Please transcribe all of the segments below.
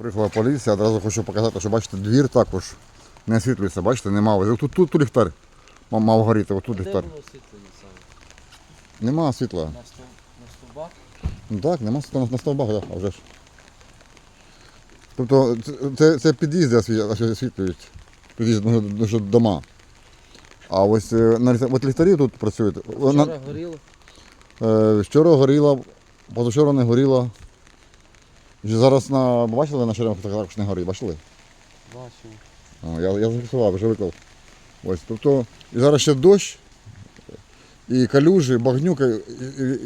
Приїхала поліція, одразу хочу показати, що бачите, двір також не освітлюється, бачите, немає. Тут, тут, тут ліхтар мав, горіти, отут Де ліхтар. воно освітлення саме? Нема світла. На, стов... на стовбах? Ну так, нема світла на стовбах, да, а вже ж. Тобто це, це, це під'їзди осві- освітлюють. Під'їзди, ну, ну, що дома. А ось е, на ліхтарі, от ліхтарі тут працюють. Вона- Вчора горіло. Е, Вчора горіла, позавчора не горіла. Вже Зараз на бачили на черемах також не горить, бачили? Бачив. Я, я зафіксував, вже виклав. Ось, тобто, і зараз ще дощ, і калюжі, багнюка. І, і,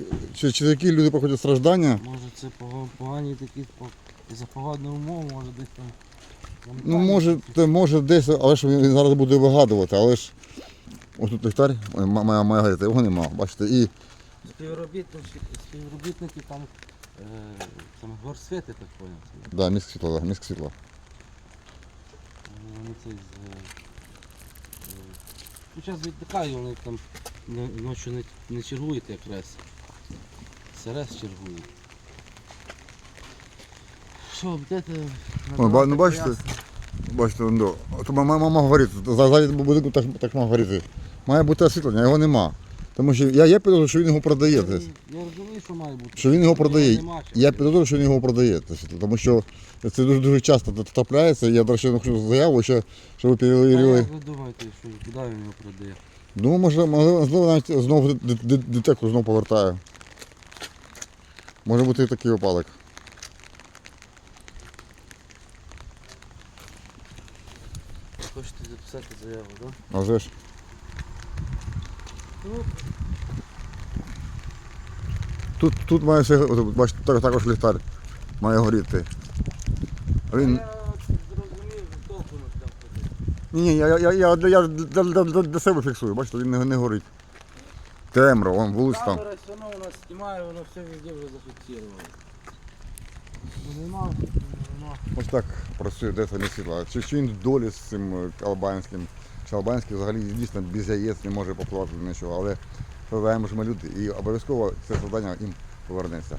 і, чи, такі люди проходять страждання? Може це погані такі за погодних умов, може десь там. Ну, може, це може десь, але ж він зараз буде вигадувати, але ж ось тут ліхтар, моя, моя газета, його нема, бачите, і Співробітники, співробітники там, е, там горсвіти, так поняв. це. да, міськ світла, да, міськ світла. Вони цей з. е, е, Ну, зараз віддихаю, вони там н- ночі не, не чергують як рес. СРС чергує. Що, будете? Ой, ба- ну, бачите? Бачите, ну, то мама, мама говорить, ззаді будинку так, так мав говорити. Має бути освітлення, його нема. Тому що я, я підозрюю, що він його продає. Я, десь. я розумію, що має бути. Що він його продає. Я підозрюю, що він його продає. Тому що це дуже дуже часто трапляється. Я, до речі, хочу заяву, ще, щоб ви перевірили. як ви думаєте, що куди він його продає? Ну, може, можливо, знову навіть знову д- д- детектор знову повертає. Може бути і такий випадок. Хочете записати заяву, так? А вже ж. Тут, тут має все, бачите, також ліхтар має горіти. А Він... Ні, ні, я, я, я, я для, для, для, себе фіксую, бачите, він не, не горить. Темро, вон вулиць там. Камера все одно у нас знімає, воно все везде вже зафіксировано. Нема, нема. Ось так працює Деса не світла. Чи, чи він долі з цим е, албанським? Албанський взагалі дійсно без яєць не може попливати нічого, але сподіваємося, що ми люди і обов'язково це завдання їм повернеться.